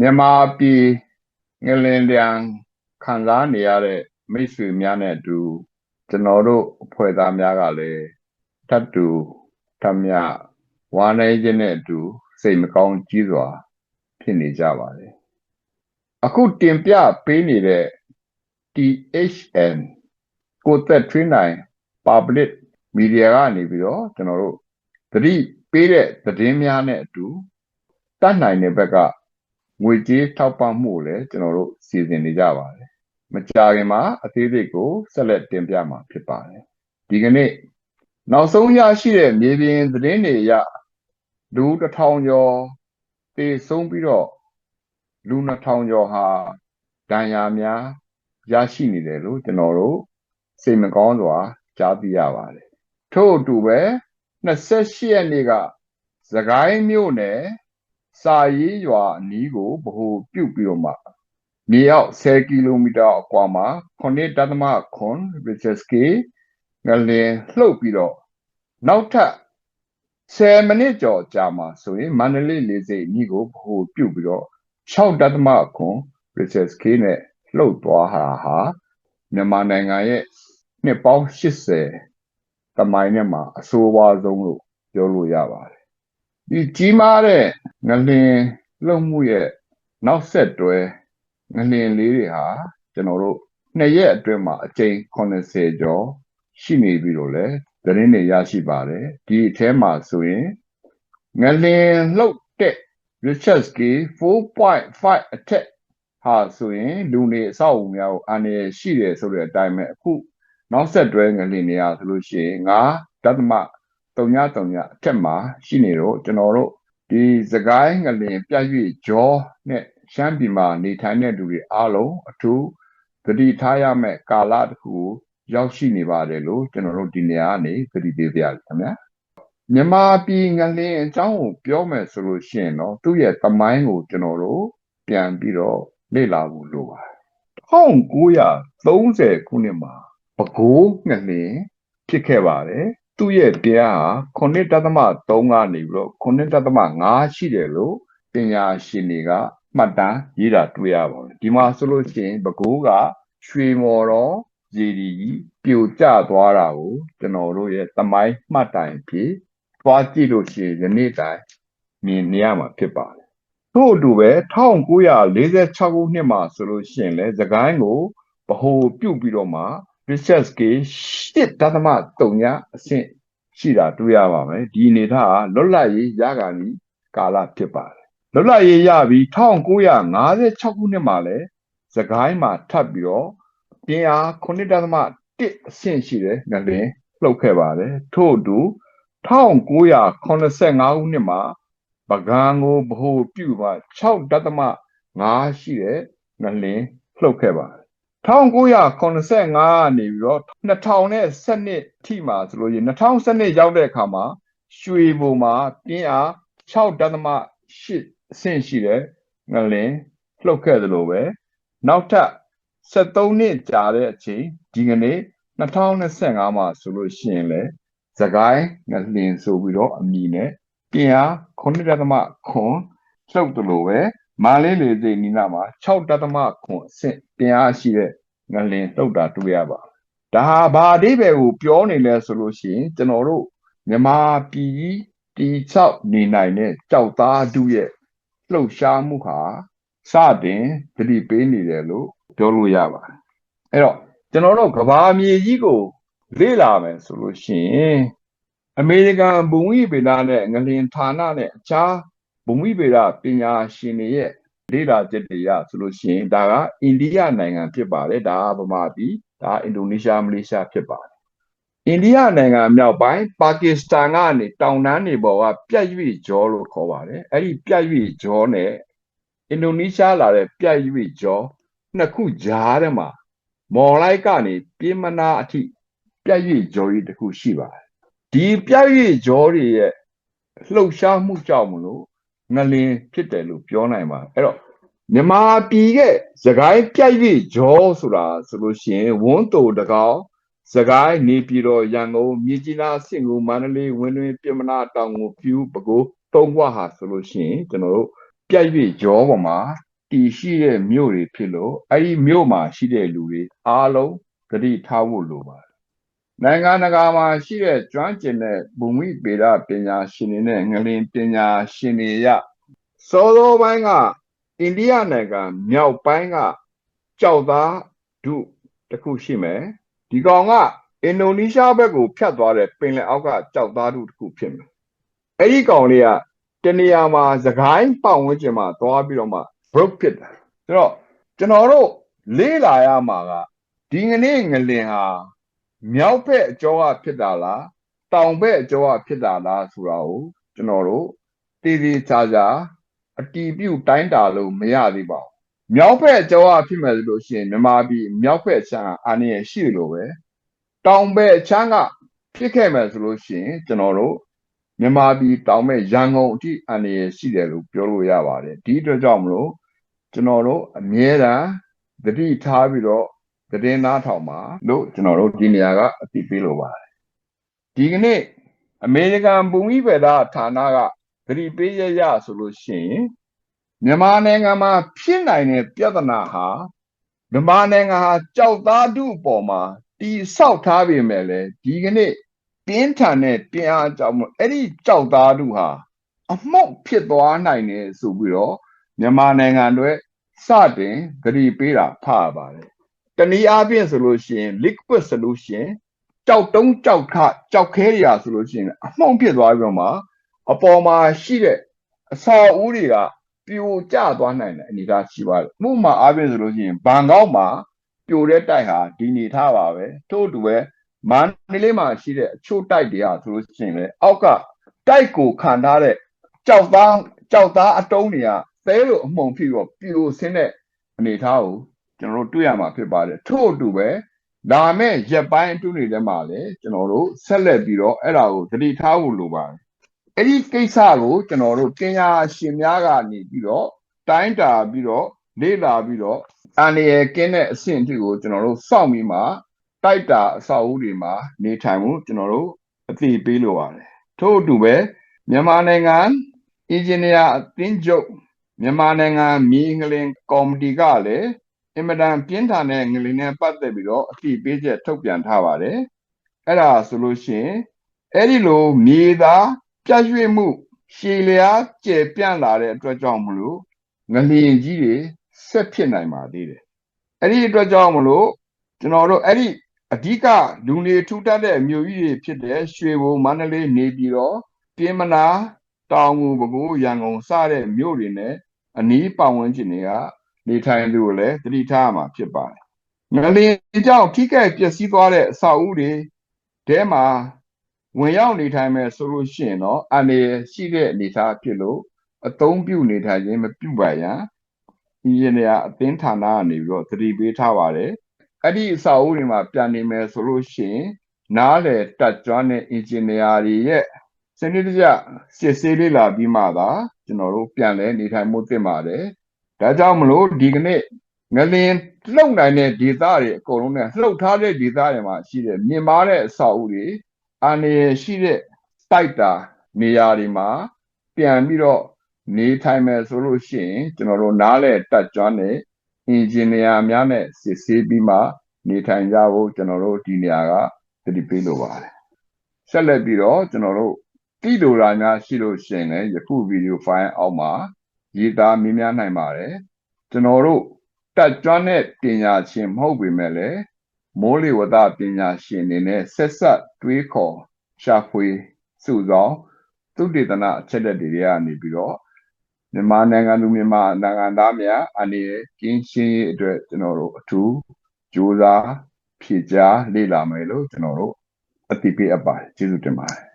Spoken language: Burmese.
မြန်မာပြည်ငလင်တန်ခံစားနေရတဲ့မိတ်ဆွေများနဲ့အတူကျွန်တော်တို့အဖွဲ့သားများကလည်းတတ်တူထမ်းမြဝါနေခြင်းနဲ့အတူစိတ်မကောင်းကြီးစွာ ဖြစ်နေကြပါတယ်အခုတင်ပြပေးနေတဲ့ THN ကိုသက်ထွေးနိုင် public media ကနေပြီးတော့ကျွန်တော်တို့သတိပေးတဲ့သတင်းများနဲ့အတူတတ်နိုင်တဲ့ဘက်က ငွေကြေးထောက်ပံ့မှုကိုလည်းကျွန်တော်တို့စီစဉ်နေကြပါတယ်မကြာခင်မှာအသေးစိတ်ကိုဆက်လက်တင်ပြမှာဖြစ်ပါတယ်ဒီကနေ့နောက်ဆုံးရရှိတဲ့မြေပြင်သတင်းတွေအရလူတစ်ထောင်ကျော်တေဆုံးပြီးတော့လူနှစ်ထောင်ကျော်ဟာဒဏ်ရာများရရှိနေတယ်လို့ကျွန်တော်တို့စိတ်မကောင်းစွာကြားသိရပါတယ်ထို့အတူပဲ28ရက်နေ့ကသခိုင်းမြို့နယ် စာရေးရွာအနီးကိုဗဟိုပြုတ်ပြီးတော့မှမြေအောက်10ကီလိုမီတာအကွာမှာ9.9 Richard K ငလင်လှုပ်ပြီးတော့နောက်ထပ်10မိနစ်ကျော်ကြာမှာဆိုရင်မန္တလေးလေဆိပ်အနီးကိုဗဟိုပြုတ်ပြီးတော့6.9 Richard K နဲ့လှုပ်သွားတာဟာမြန်မာနိုင်ငံရဲ့နှစ်ပေါင်း80တမိုင်းနဲ့မှာအဆိုးအဝါဆုံးလို့ပြောလို့ရပါတယ် ဒီကြီးမားတဲ့ငလင်လှုပ်မှုရဲ့နောက်ဆက်တွဲငလင်လေးတွေဟာကျွန်တော်တို့နှစ်ရက်အတွင်းမှာအကြိမ်80ကျော်ရှိနေပြီလို့လည်းသတင်းတွေရရှိပါတယ်ဒီအထဲမှာဆိုရင်ငလင်လှုပ်တဲ့ Richard scale 4.5အထက်ဟာဆိုရင်လူနေအဆောက်အဦများကိုအန္တရာယ်ရှိတယ်ဆိုတဲ့အတိုင်းပဲအခုနောက်ဆက်တွဲငလင်နေရဆိုလို့ရှိရင်9.5 333အထက်မှာရှိနေတော့ကျွန်တော်တို့ဒီစကိုင်းငလင်ပြည့်၍ကြောနဲ့ရှမ်းပြည်မှာနေထိုင်တဲ့လူတွေအားလုံးအထူးသတိထားရမယ့်ကာလတစ်ခုရောက်ရှိနေပါတယ်လို့ကျွန်တော်တို့ဒီနေရာကနေသတိပေးပြရခင်ဗျာမြန်မာပြည်ငလင်အကြောင်းကိုပြောမယ်ဆိုလို့ရှိရင်တော့သူ့ရဲ့သမိုင်းကိုကျွန်တော်တို့ပြန်ပြီးတော့လေ့လာဖို့လိုပါတယ်1930ခုနှစ်မှာပဲခူးငလင်ဖြစ်ခဲ့ပါတယ် သူ့ရဲ့တရားဟာ9.3ကနေပြီးတော့9.5ရှိတယ်လို့ပညာရှင်တွေကမှတ်တမ်းရေးတာတွေ့ရပါတယ်ဒီမှာဆိုလို့ရှိရင်ပဲခူးကရွှေမော်တော်ရေဒီကြီးပြိုကျသွားတာကိုကျွန်တော်တို့ရဲ့သမိုင်းမှတ်တိုင်ဖြစ်သွားကြည့်လို့ရှိရင်ယနေ့တိုင်မြင်နေရမှာဖြစ်ပါတယ်ထို့အတူပဲ1946ခုနှစ်မှာဆိုလို့ရှိရင်လည်းသခိုင်းကိုဗဟိုပြုတ်ပြီးတော့မှ research case 8.3ညအဆင့်ရှိတာတွေ့ရပါမယ်ဒီအနေထားကလွတ်လပ်ရေးရကဏီကာလဖြစ်ပါတယ်လွတ်လပ်ရေးရပြီး1956ခုနှစ်မှာလည်းသခိုင်းမှာထပ်ပြီးတော့ပြင်းအား9.1အဆင့်ရှိတဲ့ငလင်လှုပ်ခဲ့ပါတယ်ထို့အတူ1985ခုနှစ်မှာပကံကိုဗဟိုပြုမှ6.5ရှိတဲ့ငလင်လှုပ်ခဲ့ပါတယ် 1985ကနေပြီးတော့2012ထိမှာဆိုလို့ရင်2012ရောက်တဲ့အခါမှာရွှေဘုံမှာပြင်းအား6.8အဆင့်ရှိတဲ့ငလင်လှုပ်ခဲ့သလိုပဲနောက်ထပ်73နှစ်ကြာတဲ့အချိန်ဒီကနေ့2025မှာဆိုလို့ရှိရင်လေသကိုင်းငလင်ဆိုပြီးတော့အမည်နဲ့ပြင်းအား9.9လှုပ်တယ်လို့ပဲ မာလေးလေစိတ်နီနာမှာ6.9အဆင့်ပြင်းအားရှိတဲ့ငလင်လှုပ်တာတွေ့ရပါဒါဟာဘာအဓိပ္ပာယ်ကိုပြောနေလဲဆိုလို့ရှိရင်ကျွန်တော်တို့မြန်မာပြည်ကြီးတိဆောက်နေနိုင်တဲ့ကြောက်သားတုရဲ့လှုပ်ရှားမှုဟာစတင်သတိပေးနေတယ်လို့ပြောလို့ရပါတယ်အဲ့တော့ကျွန်တော်တို့ကဘာမြေကြီးကိုလေ့လာမယ်ဆိုလို့ရှိရင်အမေရိကန်ဘုံဝိဗေဒနဲ့ငလင်ဌာနနဲ့အခြား ဘုံဝိဗေဒပညာရှင်တွေရဲ့လေ့လာချက်တွေရဆိုလို့ရှိရင်ဒါကအိန္ဒိယနိုင်ငံဖြစ်ပါတယ်ဒါကဗမာပြည်ဒါအင်ဒိုနီးရှားမလေးရှားဖြစ်ပါတယ်အိန္ဒိယနိုင်ငံမြောက်ပိုင်းပါကစ္စတန်ကနေတောင်တန်းတွေပေါ်ကပြတ်ရွေ့ကြောလို့ခေါ်ပါတယ်အဲ့ဒီပြတ်ရွေ့ကြောနဲ့အင်ဒိုနီးရှားလာတဲ့ပြတ်ရွေ့ကြောနှစ်ခုကြားထဲမှာမော်လိုက်ကနေပြင်းမနာအထိပြတ်ရွေ့ကြောကြီးတစ်ခုရှိပါတယ်ဒီပြတ်ရွေ့ကြောတွေရဲ့လှုပ်ရှားမှုကြောင့်မလို့ ငလင်ဖြစ်တယ်လို့ပြောနိုင်ပါတယ်အဲ့တော့မြန်မာပြည်ရဲ့သခိုင်းပြတ်ရွေ့ကြောဆိုတာဆိုလို့ရှိရင်ဝန်းတိုတကောင်စကိုင်းနေပြည်တော်ရန်ကုန်မြကြီးနားစင်ကူမန္တလေးဝင်းတွင်ပြမနာတောင်ကိုပြူပကိုသုံးခွဟာဆိုလို့ရှိရင်ကျွန်တော်တို့ပြည့်ပြည့်ကြောပေါ်မှာတည်ရှိတဲ့မြို့တွေဖြစ်လို့အဲ့ဒီမြို့မှာရှိတဲ့လူတွေအားလုံးသတိထားဖို့လိုပါတယ် နိုင်ငံတကာမှာရှိတဲ့ကျွမ်းကျင်တဲ့ဘူမိဗေဒပညာရှင်တွေနဲ့ငလင်ပညာရှင်တွေရစောစောပိုင်းကအိန္ဒိယနိုင်ငံမြောက်ပိုင်းကကြောက်သားဒုတစ်ခုရှိမယ်ဒီကောင်ကအင်ဒိုနီးရှားဘက်ကိုဖြတ်သွားတဲ့ပင်လယ်အောက်ကကြောက်သားဒုတစ်ခုဖြစ်မယ်အဲ့ဒီကောင်လေးကတနေရာမှာသခိုင်းပတ်ဝန်းကျင်မှာသွားပြီးတော့မှ broke ဖြစ်တာဆိုတော့ကျွန်တော်တို့လေးလာရမှာကဒီငနေ့ငလင်ဟာ မြောက်ဘက်အကျောကဖြစ်တာလားတောင်ဘက်အကျောကဖြစ်တာလားဆိုတာကိုကျွန်တော်တို့တည်တည်ချာချာအတီးပြုတ်တိုင်းတာလို့မရသေးပါဘူးမြောက်ဘက်အကျောကဖြစ်မယ်ဆိုလို့ရှိရင်မြန်မာပြည်မြောက်ဘက်အချမ်းအာနေရရှိလို့ပဲတောင်ဘက်အချမ်းကဖြစ်ခဲ့မယ်ဆိုလို့ရှိရင်ကျွန်တော်တို့မြန်မာပြည်တောင်ဘက်ရန်ကုန်အထိအာနေရရှိတယ်လို့ပြောလို့ရပါတယ်ဒီအတွက်ကြောင့်မလို့ကျွန်တော်တို့အမြဲတမ်းသတိထားပြီးတော့ သတင်းသားထောင်ပါလို့ကျွန်တော်တို့ဒီနေရာကအသိပေးလိုပါတယ်ဒီကနေ့အမေရိကန်ဘူမိဗေဒဌာနကသတိပေးရရဆိုလို့ရှိရင်မြန်မာနိုင်ငံမှာဖြစ်နိုင်တဲ့ပြဿနာဟာမြန်မာနိုင်ငံဟာကြောက်သားတုအပေါ်မှာတီဆောက်ထားပေမဲ့လည်းဒီကနေ့ပြင်းထန်တဲ့ပြင်းအားကြောင့်အဲ့ဒီကြောက်သားတုဟာအမှုတ်ဖြစ်သွားနိုင်တယ်ဆိုပြီးတော့မြန်မာနိုင်ငံတွေစတင်ဂရီပေးတာဖတ်ပါတယ် တနည်းအားဖြင့်ဆိုလို့ရှိရင် liquid solution ကြောက်တုံးကြောက်ခကြောက်ခဲရဆိုလို့ရှိရင်အမှုန့်ဖြစ်သွားပြီးတော့မှအပေါ်မှာရှိတဲ့အစာအုပ်တွေကပြိုကျသွားနိုင်တဲ့အနေအထားရှိပါတယ်။မှုမှာအားဖြင့်ဆိုလို့ရှိရင်ဘန်ကောက်မှာပြိုတဲ့တိုက်ဟာဒီနေထားပါပဲ။ထို့အတူပဲမန္တလေးမှာရှိတဲ့အချို့တိုက်တွေကဆိုလို့ရှိရင်လည်းအောက်ကတိုက်ကိုခံထားတဲ့ကြောက်သားကြောက်သားအတုံးတွေကသဲလိုအမှုန်ဖြစ်ပြီးတော့ပြိုဆင်းတဲ့အနေအထားကို ကျွန်တော်တို့တွေ့ရမှာဖြစ်ပါတယ်ထို့အတူပဲလာမဲ့ရက်ပိုင်းအတွင်းတွေထဲမှာလည်းကျွန်တော်တို့ဆက်လက်ပြီးတော့အဲ့ဒါကိုသတိထားဖို့လိုပါတယ်အဲ့ဒီကိစ္စကိုကျွန်တော်တို့ပညာရှင်များကနေပြီးတော့တိုင်းတာပြီးတော့လေ့လာပြီးတော့အန္တရာယ်ကင်းတဲ့အဆင့်အထိကိုကျွန်တော်တို့စောင့်ပြီးမှတိုက်တာအဆောက်အဦတွေမှာနေထိုင်မှုကျွန်တော်တို့အသိပေးလိုပါတယ်ထို့အတူပဲမြန်မာနိုင်ငံအင်ဂျင်နီယာအသင်းချုပ်မြန်မာနိုင်ငံမြေငလင်ကော်မတီကလည်း အင်မတန်ပြင်းထန်တဲ့ငလင်နဲ့ပတ်သက်ပြီးတော့အသိပေးချက်ထုတ်ပြန်ထားပါတယ်အဲ့ဒါဆိုလို့ရှိရင်အဲ့ဒီလိုမြေသားပြည့်ရွှေ့မှု ရှည်လျားကျယ်ပြန့်လာတဲ့အတွက်ကြောင့်မလို့ငလျင်ကြီးတွေဆက်ဖြစ်နိုင်ပါသေးတယ်အဲ့ဒီအတွက်ကြောင့်မလို့ကျွန်တော်တို့အဲ့ဒီအဓိကလူနေထူထပ်တဲ့မြို့ကြီးတွေဖြစ်တဲ့ရွှေဘုံမန္တလေးနေပြည်တော်ပြင်းမနာတောင်ငူပဲခူးရန်ကုန်စတဲ့မြို့တွေနဲ့အနီးပတ်ဝန်းကျင်တွေက နေထိုင်သူကိုလည်းသတိထားမှာဖြစ်ပါတယ်။ငလျင်ကြောင့်ထိခိုက်ပျက်စီးသွားတဲ့အဆောက်အဦတွေတဲမှာဝင်ရောက်နေထိုင်မယ်ဆိုလို့ရှိရင်တော့အနေရှိတဲ့အနေအထားဖြစ်လို့အသုံးပြုနေထိုင်ခြင်းမပြုပါရန်အင်ဂျင်နီယာအသင်းဌာနကနေပြီးတော့သတိပေးထားပါတယ်။အဲ့ဒီအဆောက်အဦတွေမှာပြန်နေမယ်ဆိုလို့ရှိရင်နားလေတက်ကြွတဲ့အင်ဂျင်နီယာတွေရဲ့စနစ်တကျစစ်ဆေးလေ့လာပြီးမှသာကျွန်တော်တို့ပြန်လဲနေထိုင်မှုသင့်ပါတယ်။ ဒါကြောင့်မလို့ဒီကနေ့ငလင်လှုပ်နိုင်တဲ့ဒေသတွေအကုန်လုံးနဲ့လှုပ်ထားတဲ့ဒေသတွေမှာရှိတဲ့မြင်မာတဲ့အဆောက်အဦတွေအာနေရရှိတဲ့တိုက်တာနေရာတွေမှာပြန်ပြီးတော့နေထိုင်မယ်ဆိုလို့ရှိရင်ကျွန်တော်တို့နားလဲတက်ကြွတဲ့အင်ဂျင်နီယာများနဲ့စစ်ဆေးပြီးမှနေထိုင်ကြဖို့ကျွန်တော်တို့ဒီနေရာကသတိပေးလိုပါတယ်ဆက်လက်ပြီးတော့ကျွန်တော်တို့တိလိုရာများရှိလို့ရှိရင်လည်းယခုဗီဒီယိုဖိုင်အောက်မှာ ရေးသားမြင်များနိုင်ပါတယ်ကျွန်တော်တို့တက်ကြွတဲ့ပညာရှင်မဟုတ်ပေမဲ့လည်းမိုးလေဝသပညာရှင်တွေနဲ့ဆက်ဆက်တွေးခေါ်ရှာဖွေစုဆောင်သုတေသနအချက်လက်တွေကနေပြီးတော့မြန်မာနိုင်ငံသူမြန်မာနိုင်ငံသားများအနေနဲ့ကင်းရှင်းရေးအတွက်ကျွန်တော်တို့အထူးကြိုးစားဖြည့်ကြားလေ့လာမယ်လို့ကျွန်တော်တို့အသိပေးအပ်ပါတယ်ကျေးဇူးတင်ပါတယ်